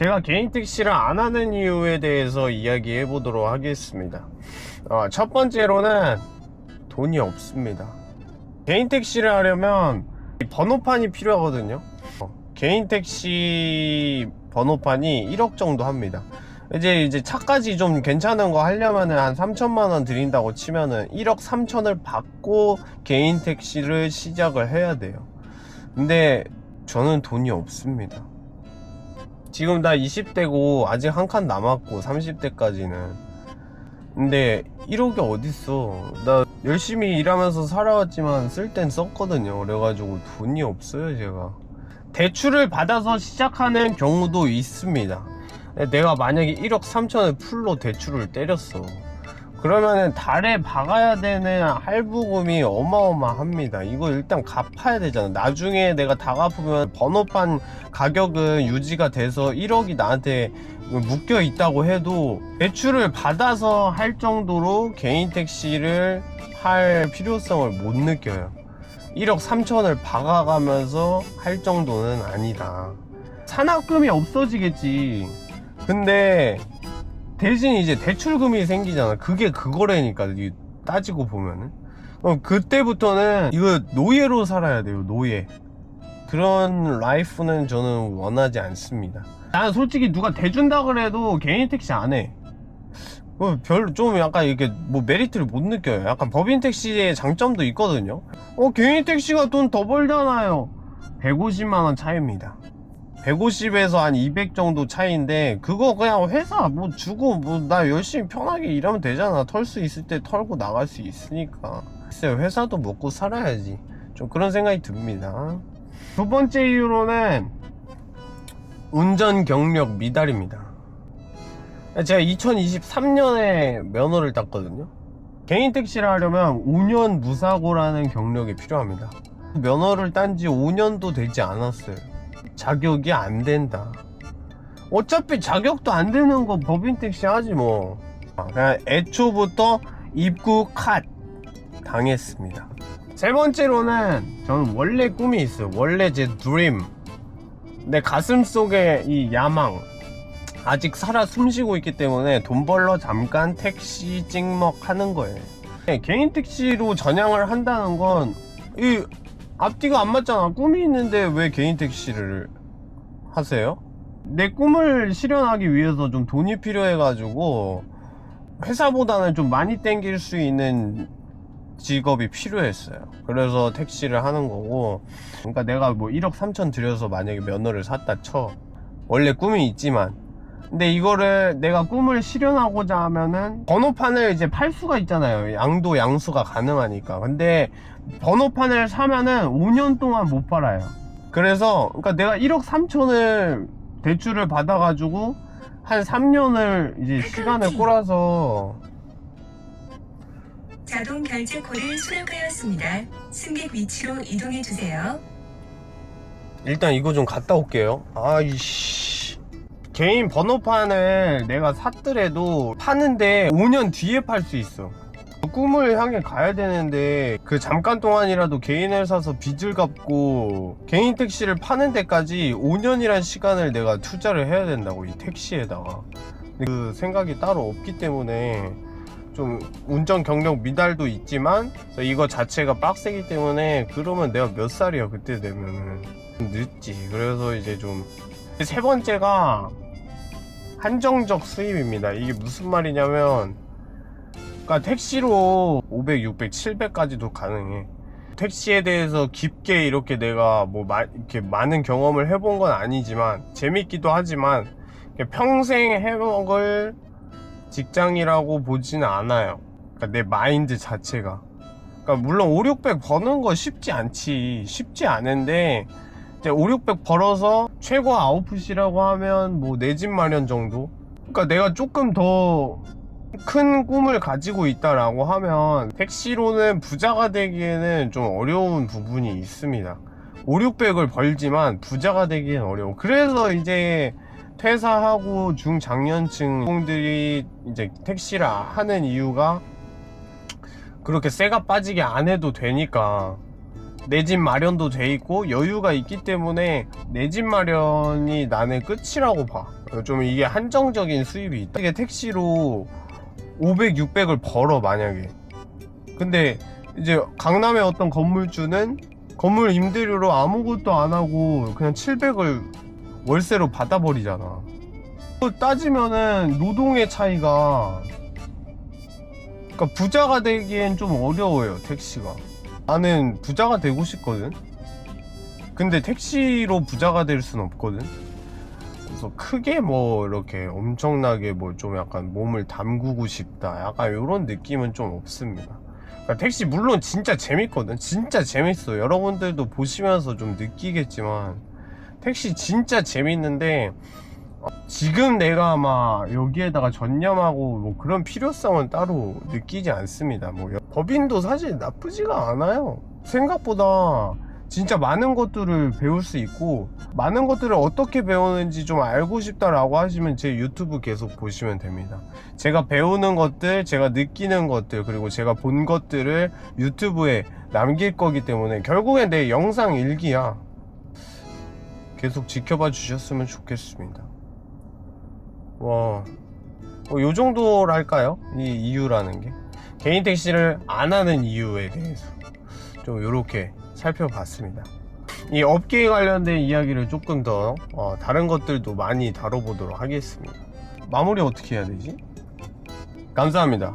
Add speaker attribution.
Speaker 1: 제가 개인 택시를 안 하는 이유에 대해서 이야기해 보도록 하겠습니다. 어, 첫 번째로는 돈이 없습니다. 개인 택시를 하려면 번호판이 필요하거든요. 어, 개인 택시 번호판이 1억 정도 합니다. 이제 이제 차까지 좀 괜찮은 거 하려면은 한 3천만 원 드린다고 치면은 1억 3천을 받고 개인 택시를 시작을 해야 돼요. 근데 저는 돈이 없습니다. 지금 나 20대고 아직 한 칸 남았고 30대까지는. 근데 1억이 어딨어. 나 열심히 일하면서 살아왔지만 쓸 땐 썼거든요. 그래가지고 돈이 없어요 제가. 대출을 받아서 시작하는 경우도 있습니다. 내가 만약에 1억 3천을 풀로 대출을 때렸어 그러면은 달에 박아야 되는 할부금이 어마어마합니다. 이거 일단 갚아야 되잖아. 나중에 내가 다 갚으면 번호판 가격은 유지가 돼서 1억이 나한테 묶여 있다고 해도 대출을 받아서 할 정도로 개인 택시를 할 필요성을 못 느껴요. 1억 3천을 박아가면서 할 정도는 아니다. 산학금이 없어지겠지. 근데 대신 이제 대출금이 생기잖아. 그게 그거라니까 이 따지고 보면은. 어, 그때부터는 이거 노예로 살아야 돼요. 노예. 그런 라이프는 저는 원하지 않습니다. 난 솔직히 누가 대준다 그래도 개인 택시 안 해. 어, 별로 좀 약간 이렇게 뭐 메리트를 못 느껴요. 약간 법인 택시의 장점도 있거든요. 어, 개인 택시가 돈 더 벌잖아요. 150만원 차이입니다. 150에서 한 200 정도 차이인데 그거 그냥 회사 뭐 주고 뭐 나 열심히 편하게 일하면 되잖아. 털 수 있을 때 털고 나갈 수 있으니까. 글쎄요 회사도 먹고 살아야지. 좀 그런 생각이 듭니다. 두 번째 이유로는 운전 경력 미달입니다. 제가 2023년에 면허를 땄거든요. 개인 택시를 하려면 5년 무사고라는 경력이 필요합니다. 면허를 딴 지 5년도 되지 않았어요 자격이 안 된다. 어차피 자격도 안 되는 거 법인 택시 하지 뭐. 그냥 애초부터 입구 컷 당했습니다. 세 번째로는 저는 원래 꿈이 있어요. 원래 제 드림. 내 가슴 속에 이 야망. 아직 살아 숨쉬고 있기 때문에 돈 벌러 잠깐 택시 찍먹 하는 거예요. 네, 개인 택시로 전향을 한다는 건, 이 앞뒤가 안 맞잖아. 꿈이 있는데 왜 개인 택시를 하세요? 내 꿈을 실현하기 위해서 좀 돈이 필요해 가지고 회사보다는 좀 많이 땡길 수 있는 직업이 필요했어요. 그래서 택시를 하는 거고, 그러니까 내가 뭐 1억 3천 들여서 만약에 면허를 샀다 쳐. 원래 꿈이 있지만, 근데 이거를 내가 꿈을 실현하고자 하면은 번호판을 이제 팔 수가 있잖아요. 양도 양수가 가능하니까. 근데 번호판을 사면은 5년 동안 못 팔아요. 그래서 그러니까 내가 1억 3천을 대출을 받아 가지고 한 3년을 이제 시간을 꼬라서
Speaker 2: 자동 결제 콜을 수락하였습니다. 승객 위치로 이동해 주세요.
Speaker 1: 일단 이거 좀 갔다 올게요. 아이씨. 개인 번호판을 내가 샀더라도 파는데 5년 뒤에 팔 수 있어. 꿈을 향해 가야 되는데 그 잠깐 동안이라도 개인을 사서 빚을 갚고 개인 택시를 파는 데까지 5년이란 시간을 내가 투자를 해야 된다고 이 택시에다가. 그 생각이 따로 없기 때문에 좀 운전 경력 미달도 있지만 이거 자체가 빡세기 때문에 그러면 내가 몇 살이야 그때 되면은? 늦지. 그래서 이제 좀 세 번째가 한정적 수입입니다 이게 무슨 말이냐면 그러니까 택시로 500, 600, 700까지도 가능해. 택시에 대해서 깊게 이렇게 내가 뭐 마, 이렇게 많은 경험을 해본 건 아니지만 재밌기도 하지만 평생 해먹을 직장이라고 보지는 않아요. 그러니까 내 마인드 자체가. 그러니까 물론 5, 600 버는 거 쉽지 않지. 쉽지 않은데 이제 5, 600 벌어서 최고 아웃풋이라고 하면 뭐 내 집 마련 정도. 그러니까 내가 조금 더 큰 꿈을 가지고 있다라고 하면 택시로는 부자가 되기에는 좀 어려운 부분이 있습니다. 5, 600을 벌지만 부자가 되기엔 어려워. 그래서 이제 퇴사하고 중장년층 분들이 이제 택시를 하는 이유가 그렇게 세가 빠지게 안 해도 되니까 내 집 마련도 돼 있고 여유가 있기 때문에 내 집 마련이 나는 끝이라고 봐. 좀 이게 한정적인 수입이 있다. 이게 택시로 500, 600을 벌어 만약에. 근데 이제 강남의 어떤 건물주는 건물 임대료로 아무것도 안 하고 그냥 700을 월세로 받아버리잖아. 또 따지면은 노동의 차이가 그러니까 부자가 되기엔 좀 어려워요 택시가. 나는 부자가 되고 싶거든. 근데 택시로 부자가 될 순 없거든. 그래서 크게 뭐 이렇게 엄청나게 뭐 좀 약간 몸을 담그고 싶다. 약간 이런 느낌은 좀 없습니다. 그러니까 택시 물론 진짜 재밌거든. 진짜 재밌어. 여러분들도 보시면서 좀 느끼겠지만 택시 진짜 재밌는데 어, 지금 내가 막 여기에다가 전념하고 뭐 그런 필요성은 따로 느끼지 않습니다. 뭐 여- 법인도 사실 나쁘지가 않아요. 생각보다 진짜 많은 것들을 배울 수 있고 많은 것들을 어떻게 배우는지 좀 알고 싶다라고 하시면 제 유튜브 계속 보시면 됩니다. 제가 배우는 것들, 제가 느끼는 것들, 그리고 제가 본 것들을 유튜브에 남길 거기 때문에 결국엔 내 영상 일기야. 계속 지켜봐 주셨으면 좋겠습니다. 와, 뭐, 요 정도랄까요? 이 이유라는 게. 개인 택시를 안 하는 이유에 대해서 좀 요렇게 살펴봤습니다. 이 업계에 관련된 이야기를 조금 더 어, 다른 것들도 많이 다뤄보도록 하겠습니다. 마무리 어떻게 해야 되지? 감사합니다.